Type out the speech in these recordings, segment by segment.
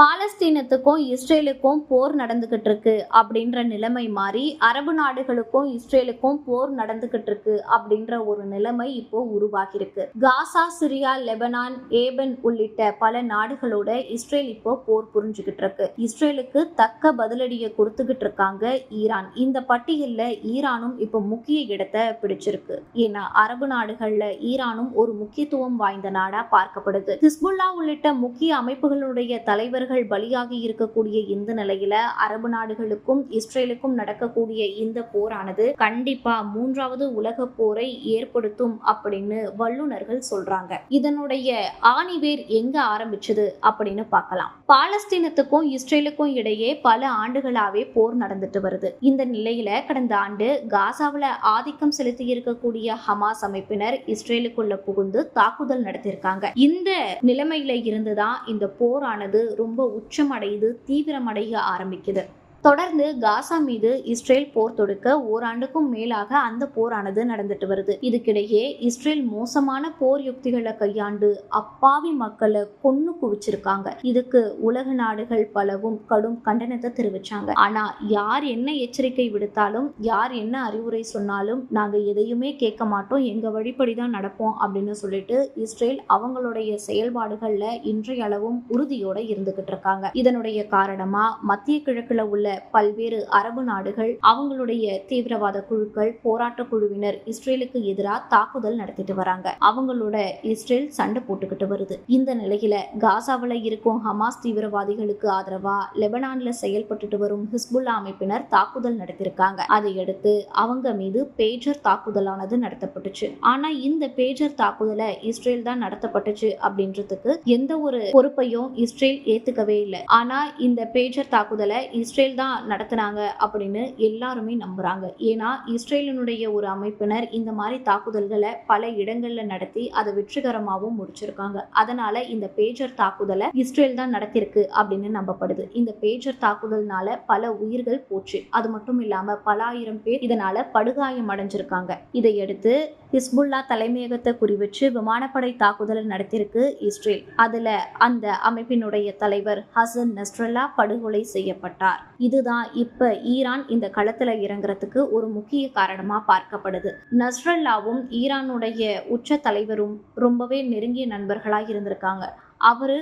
பாலஸ்தீனத்துக்கும் இஸ்ரேலுக்கும் போர் நடந்துகிட்டு இருக்கு அப்படின்ற நிலைமை மாறி அரபு நாடுகளுக்கும் இஸ்ரேலுக்கும் போர் நடந்துகிட்டு இருக்கு அப்படின்ற ஒரு நிலைமை இப்போ உருவாகியிருக்கு. காசா சிரியா லெபனான் ஏபன் உள்ளிட்ட பல நாடுகளோட இஸ்ரேல் இப்போ போர் புரிஞ்சுகிட்டு இருக்கு. இஸ்ரேலுக்கு தக்க பதிலடியை கொடுத்துக்கிட்டு இருக்காங்க ஈரான். இந்த பட்டியல்ல ஈரானும் இப்போ முக்கிய இடத்தை பிடிச்சிருக்கு. ஏன்னா அரபு நாடுகள்ல ஈரானும் ஒரு முக்கியத்துவம் வாய்ந்த நாடா பார்க்கப்படுது. ஹிஸ்புல்லா உள்ளிட்ட முக்கிய அமைப்புகளுடைய தலைவர்கள் பலியாகி இருக்கக்கூடிய இந்த நிலையில அரபு நாடுகளுக்கும் இஸ்ரேலுக்கும் நடக்கக்கூடிய இந்த போரானது கண்டிப்பா மூன்றாவது உலக போரை ஏற்படுத்தும் அப்படின்னு வல்லுநர்கள் சொல்றாங்க. இதனுடைய ஆணிவேர் எங்க ஆரம்பிச்சது அப்படின்னு பார்க்கலாம். பாலஸ்தீனத்துக்கும் இஸ்ரேலுக்கும் இடையே பல ஆண்டுகளாவே போர் நடந்துட்டு வருது. இந்த நிலையில கடந்த ஆண்டு காசாவுல ஆதிக்கம் செலுத்தி இருக்கக்கூடிய ஹமாஸ் அமைப்பினர் இஸ்ரேலுக்குள்ள புகுந்து தாக்குதல் நடத்தியிருக்காங்க. இந்த நிலைமையில இருந்துதான் இந்த போரானது ரொம்ப உச்சமடைந்து தீவிரமடைய ஆரம்பிக்குது. தொடர்ந்து காசா மீது இஸ்ரேல் போர் தொடுக்க ஓராண்டுக்கும் மேலாக அந்த போரானது நடந்துட்டு வருது. இதுக்கிடையே இஸ்ரேல் மோசமான போர் யுக்திகளை கையாண்டு அப்பாவி மக்களை கொன்னு குவிச்சிருக்காங்க. இதுக்கு உலக நாடுகள் பலவும் கடும் கண்டனத்தை தெரிவிச்சாங்க. ஆனா யார் என்ன எச்சரிக்கை விடுத்தாலும் யார் என்ன அறிவுரை சொன்னாலும் நாங்க எதையுமே கேட்க மாட்டோம். எங்க வழிப்படி தான் நடப்போம் அப்படின்னு சொல்லிட்டு இஸ்ரேல் அவங்களுடைய செயல்பாடுகள்ல இன்றைய அளவும் உறுதியோட இருந்துகிட்டு இருக்காங்க. இதனுடைய காரணமா மத்திய கிழக்குல உள்ள பல்வேறு அரபு நாடுகள் அவங்களுடைய தீவிரவாத குழுக்கள் போராட்ட குழுவினர் இஸ்ரேலுக்கு எதிராக தாக்குதல் நடத்திட்டு வராங்க. அவங்களோட இஸ்ரேல் சண்டை போட்டுக்கிட்டு வருது. இந்த நிலையில காசாவில் இருக்கும் ஹமாஸ் தீவிரவாதிகளுக்கு ஆதரவா லெபனான்ல செயல்பட்டுட்டு வரும் ஹிஸ்புல்லா அமைப்பினர் தாக்குதல் நடத்திருக்காங்க. அதையடுத்து அவங்க மீது பேஜர் தாக்குதலானது நடத்தப்பட்டுச்சு. ஆனா இந்த பேஜர் தாக்குதலை இஸ்ரேல் தான் நடத்தப்பட்டுச்சு அப்படின்றதுக்கு எந்த ஒரு பொறுப்பையும் இஸ்ரேல் ஏத்துக்கவே இல்லை. ஆனா இந்த பேஜர் தாக்குதலை இஸ்ரேல் தான் நடத்துனாங்க அப்படின்னு எல்லாருமே நம்புகிறாங்க ஏன்னா இஸ்ரேலினுடைய ஒரு அமைப்பினர் இந்த மாதிரி தாக்குதல்களை பல இடங்களில் நடத்தி அதை வெற்றிகரமாகவும் முடிச்சிருக்காங்க. அதனால இந்த பேஜர் தாக்குதலை இஸ்ரேல் தான் நடத்திருக்கு அப்படின்னு நம்பப்படுது. இந்த பேஜர் தாக்குதல்னால பல உயிர்கள் போச்சு. அது மட்டும் இல்லாம பல ஆயிரம் பேர் இதனால படுகாயம் அடைஞ்சிருக்காங்க இதையடுத்து ஹிஸ்புல்லா தலைமையகத்தை குறிவச்சு விமானப்படை தாக்குதலை நடத்தியிருக்கு இஸ்ரேல். அதுல அந்த அமைப்பினுடைய தலைவர் ஹசன் நஸ்ரல்லா படுகொலை செய்யப்பட்டார். இதுதான் இப்ப ஈரான் இந்த களத்துல இறங்குறதுக்கு ஒரு முக்கிய காரணமா பார்க்கப்படுது. நஸ்ரல்லாவும் ஈரானுடைய உச்ச தலைவரும் ரொம்பவே நெருங்கிய நண்பர்களாக இருந்திருக்காங்க. அவரு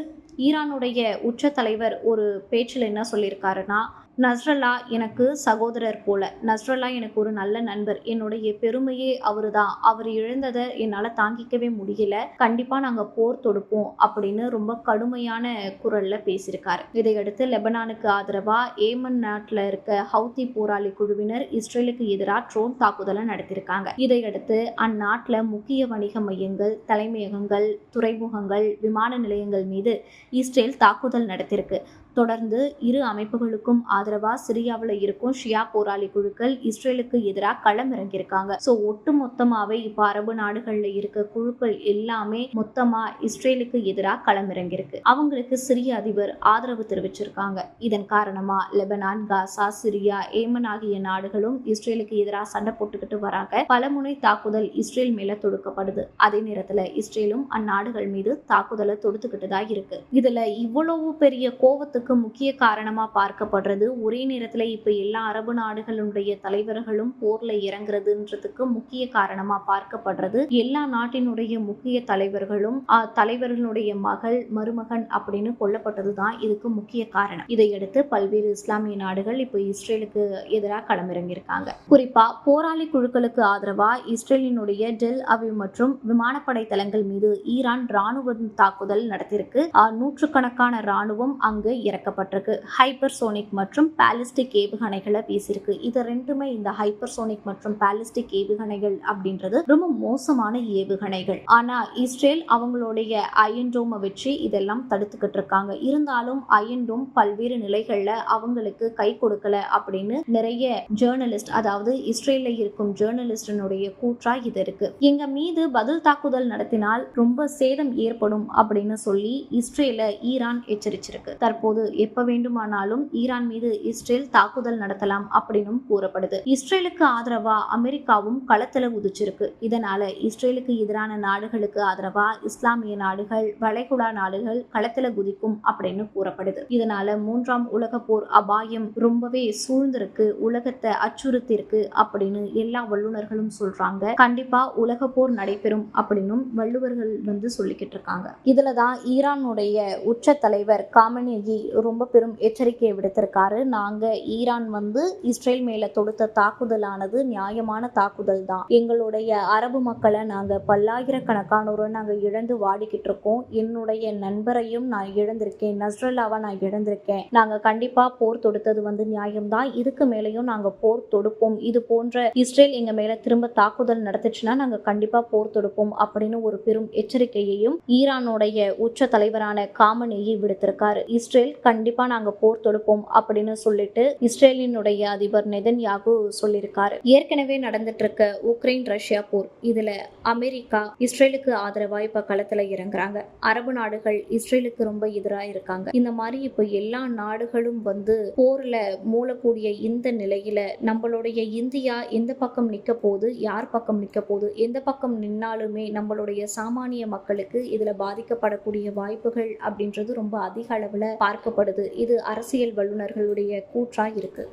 ஈரானுடைய உச்ச தலைவர் ஒரு பேச்சில் என்ன சொல்லியிருக்காருன்னா நஸ்ரல்லா எனக்கு சகோதரர் போல. நஸ்ரல்லா எனக்கு ஒரு நல்ல நண்பர். என்னுடைய பெருமையே அவரு தான் அவர் இழந்ததை என்னால் தாங்கிக்கவே முடியல. கண்டிப்பாக நாங்கள் போர் தொடுப்போம் அப்படின்னு ரொம்ப கடுமையான குரலில் பேசியிருக்காரு. இதையடுத்து லெபனானுக்கு ஆதரவாக ஏமன் நாட்டில் இருக்க ஹவுதி போராளி குழுவினர் இஸ்ரேலுக்கு எதிராக ட்ரோன் தாக்குதலை நடத்தியிருக்காங்க. இதையடுத்து அந்நாட்டில் முக்கிய வணிக மையங்கள் தலைமையகங்கள் துறைமுகங்கள் விமான நிலையங்கள் மீது இஸ்ரேல் தாக்குதல் நடத்தியிருக்கு. தொடர்ந்து இரு அமைப்புகளுக்கும் ஆதரவா சிரியாவில் இருக்கும் ஷியா போராளி குழுக்கள் இஸ்ரேலுக்கு எதிராக களம் இறங்கியிருக்காங்க. ஸோ ஒட்டு மொத்தமாவே இப்போ அரபு நாடுகளில் இருக்க குழுக்கள் எல்லாமே மொத்தமா இஸ்ரேலுக்கு எதிராக களம் இறங்கியிருக்கு. அவங்களுக்கு சிரிய அதிபர் ஆதரவு தெரிவிச்சிருக்காங்க. இதன் காரணமா லெபனான் காசா சிரியா ஏமன் ஆகிய நாடுகளும் இஸ்ரேலுக்கு எதிராக சண்டை போட்டுக்கிட்டு வராங்க. பலமுனை தாக்குதல் இஸ்ரேல் மேல தொடுக்கப்படுது. அதே நேரத்துல இஸ்ரேலும் அந்நாடுகள் மீது தாக்குதலை தொடுத்துக்கிட்டு தான் இருக்கு. இதுல இவ்வளவு பெரிய கோபத்துக்கு கோவத்துக்கு முக்கிய காரணமா பார்க்கப்படுறது ஒரே நேரத்தில் இப்போ எல்லா அரபு நாடுகளுடைய தலைவர்களும் போர்ல இறங்குறதுன்றதுக்கு முக்கிய காரணமா பார்க்கப்படுறது. எல்லா நாட்டினுடைய முக்கிய தலைவர்களும் தலைவர்களுடைய மகள் மருமகன் அப்படின்னு கொல்லப்பட்டதுதான் இதுக்கு முக்கிய காரணம். இதையடுத்து பல்வேறு இஸ்லாமிய நாடுகள் இப்போ இஸ்ரேலுக்கு எதிராக களமிறங்கியிருக்காங்க. குறிப்பா போராளி குழுக்களுக்கு ஆதரவாக இஸ்ரேலினுடைய டெல் அவி மற்றும் விமானப்படை தளங்கள் மீது ஈரான் ராணுவ தாக்குதல் நடத்தியிருக்கு. ஆஹ், நூற்றுக்கணக்கான ராணுவம் அங்கு இறக்கப்பட்டிருக்கு ஹைப்பர்சோனிக் மற்றும் பேலிஸ்டிக் ஏவுகணைகளை வீசியிருக்கு இது ரெண்டுமே இந்த ஹைப்பர்சோனிக் மற்றும் பேலிஸ்டிக் ஏவுகணைகள் அப்படின்றது ரொம்ப மோசமான ஏவுகணைகள். ஆனா இஸ்ரேல் அவங்களுடைய அயன் டோமை வச்சு இதெல்லாம் தடுத்துக்கிட்டு இருக்காங்க. இருந்தாலும் அயன் டோம் பல்வேறு நிலைகள்ல அவங்களுக்கு கை கொடுக்கல அப்படின்னு நிறைய ஜேர்னலிஸ்ட் அதாவது இஸ்ரேல்ல இருக்கும் ஜேர்னலிஸ்டனுடைய கூற்றா இது இருக்கு. எங்க மீது பதில் தாக்குதல் நடத்தினால் ரொம்ப சேதம் ஏற்படும் அப்படின்னு சொல்லி இஸ்ரேல ஈரான் எச்சரிச்சிருக்கு. தற்போது போது எப்ப வேண்டுமானாலும் ஈரான் மீது இஸ்ரேல் தாக்குதல் நடத்தலாம் அப்படின்னும் கூறப்படுது. இஸ்ரேலுக்கு ஆதரவா அமெரிக்காவும் களத்துல உதிச்சிருக்கு இதனால இஸ்ரேலுக்கு எதிரான நாடுகளுக்கு ஆதரவா இஸ்லாமிய நாடுகள் வளைகுடா நாடுகள் களத்துல குதிக்கும் அப்படின்னு கூறப்படுது. இதனால மூன்றாம் உலக போர் அபாயம் ரொம்பவே சூழ்ந்திருக்கு உலகத்தை அச்சுறுத்திருக்கு அப்படின்னு எல்லா வல்லுநர்களும் சொல்றாங்க. கண்டிப்பா உலக போர் நடைபெறும் அப்படின்னும் வள்ளுவர்கள் வந்து சொல்லிக்கிட்டு இருக்காங்க. இதுலதான் ஈரானுடைய உச்ச தலைவர் காமனேகி ரொம்ப பெரும் எச்சரிக்கையை விடுத்திருக்காரு. நாங்கள் ஈரான் வந்து இஸ்ரேல் மேலே தொடுத்த தாக்குதலானது நியாயமான தாக்குதல் தான். எங்களுடைய அரபு மக்களை நாங்கள் பல்லாயிரக்கணக்கானோரை நாங்கள் இழந்து வாடிக்கிட்டு இருக்கோம். என்னுடைய நண்பரையும் நான் இழந்திருக்கேன். நஸ்ரல்லாவை நான் இழந்திருக்கேன். நாங்கள் கண்டிப்பாக போர் தொடுத்தது வந்து நியாயம்தான் இதுக்கு மேலேயும் நாங்கள் போர் தொடுப்போம். இது போன்ற இஸ்ரேல் எங்கள் மேலே திரும்ப தாக்குதல் நடத்துச்சுன்னா நாங்கள் கண்டிப்பாக போர் தொடுப்போம் அப்படின்னு ஒரு பெரும் எச்சரிக்கையையும் ஈரானுடைய உச்ச தலைவரான காமனேயி விடுத்திருக்காரு. இஸ்ரேல் கண்டிப்பா நாங்க போர் தொடுப்போம் அப்படின்னு சொல்லிட்டு இஸ்ரேலினுடைய அதிபர் நெதன்யாகு சொல்லியிருக்காரு. ஏற்கனவே நடந்துட்டு இருக்க உக்ரைன் ரஷ்யா போர் இதுல அமெரிக்கா இஸ்ரேலுக்கு ஆதரவாக இப்போ களத்தில் இறங்குறாங்க. அரபு நாடுகள் இஸ்ரேலுக்கு ரொம்ப எதிராக இருக்காங்க. இந்த மாதிரி இப்போ எல்லா நாடுகளும் வந்து போரில் மூலக்கூடிய இந்த நிலையில நம்மளுடைய இந்தியா எந்த பக்கம் நிற்க போகுது யார் பக்கம் நிற்க போகுது எந்த பக்கம் நின்னாலுமே நம்மளுடைய சாமானிய மக்களுக்கு இதில் பாதிக்கப்படக்கூடிய வாய்ப்புகள் அப்படின்றது ரொம்ப அதிக அளவில் பார்க்க பார்க்கப்படுது இது அரசியல் வல்லுநர்களுடைய கூற்றாக இருக்கு.